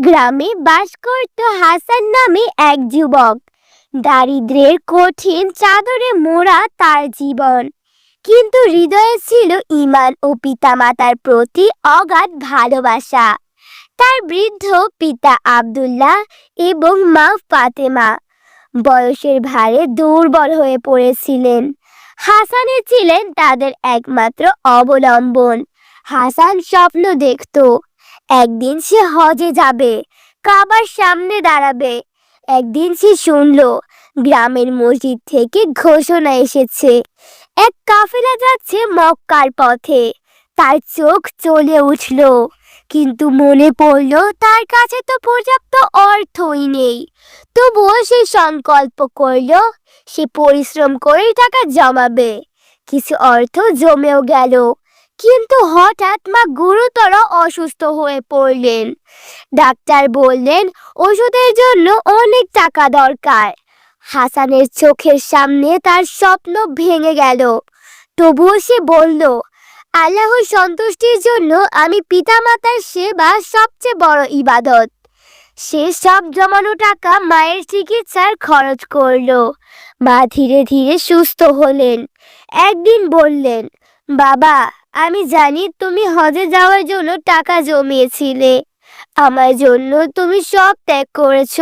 গ্রামে বাস করত হাসান নামে এক যুবক। দারিদ্র্যের কঠিন চাদরে মোড়া তার জীবন। কিন্তু হৃদয়ে ছিল ঈমান ও পিতামাতার প্রতি অগাধ ভালোবাসা। তার বৃদ্ধ পিতা আবদুল্লাহ এবং মা ফাতেমা বয়সের ভারে দুর্বল হয়ে পড়েছিলেন। হাসানে ছিলেন তাদের একমাত্র অবলম্বন। হাসান স্বপ্ন দেখতো একদিন সে হজে যাবে, কাবার সামনে দাঁড়াবে। একদিন সে শুনলো, গ্রামের মসজিদ থেকে ঘোষণা এসেছে। এক কাফেলা যাচ্ছে মক্কার পথে। তার চোখ চলে উঠল, কিন্তু মনে পড়ল তার কাছে তো পর্যাপ্ত অর্থই নেই। তবুও সে সংকল্প করল, সে পরিশ্রম করে টাকা জমাবে। কিছু অর্থ জমেও গেল। কিন্তু হঠাৎ মা গুরুতর অসুস্থ হয়ে পড়লেন। ডাক্তার বললেন, ওষুধের জন্য অনেক টাকা দরকার। হাসানের চোখের সামনে তার স্বপ্ন ভেঙে গেল। তবুও সে বলল, আল্লাহর সন্তুষ্টির জন্য আমি পিতামাতার সেবা সবচেয়ে বড় ইবাদত। সে সব জমানো টাকা মায়ের চিকিৎসার খরচ করল। মা ধীরে ধীরে সুস্থ হলেন। একদিন বললেন, বাবা আমি জানি তুমি হজে যাওয়ার জন্য টাকা জমিয়েছিলে। আমার জন্য তুমি সব ত্যাগ করেছ।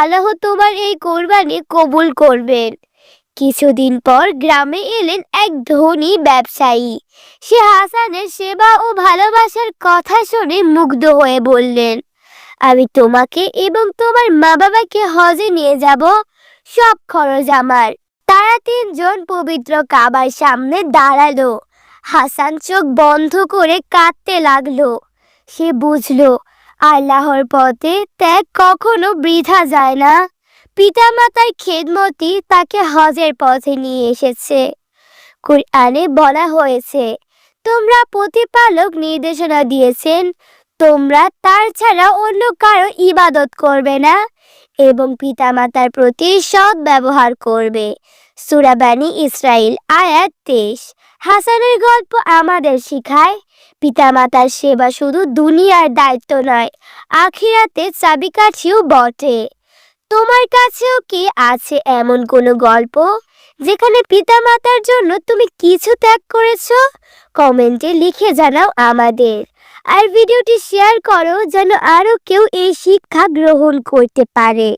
আল্লাহ তোমার এই কোরবানি কবুল করবেন। কিছুদিন পর গ্রামে এলেন এক ধনী ব্যবসায়ী। সে হাসানের সেবা ও ভালোবাসার কথা শুনে মুগ্ধ হয়ে বললেন, আমি তোমাকে এবং তোমার মা বাবাকে হজে নিয়ে যাব। সব খরচ আমার। তারা তিনজন পবিত্র কাবার সামনে দাঁড়াল। হাসান চোখ বন্ধ করে কাঁদতে লাগল। সে বুঝলো, আল্লাহর পথে ত্যাগ কখনো বৃথা যায় না। পিতামাতার খেদমতি তাকে হজের পথে নিয়ে এসেছে। কুরআনে বলা হয়েছে, তোমরা প্রতিপালক নির্দেশনা দিয়েছেন, তোমরা তার ছাড়া অন্য কারও ইবাদত করবে না এবং পিতামাতার প্রতি সৎ ব্যবহার করবে। সুরাবানি ইসরাইল, আয়াত তেইশ। হাসানের গল্প আমাদের শিখায়। পিতামাতার সেবা শুধু দুনিয়ার দায়িত্ব নয়, আখিরাতে চাবিকাঠিও বটে। তোমার কাছেও কি আছে এমন কোনো গল্প, যেখানে পিতামাতার জন্য তুমি কিছু ত্যাগ করেছ? কমেন্টে লিখে জানাও আমাদের। আর ভিডিওটি শেয়ার করো, যেন আরও কেউ এই শিক্ষা গ্রহণ করতে পারে।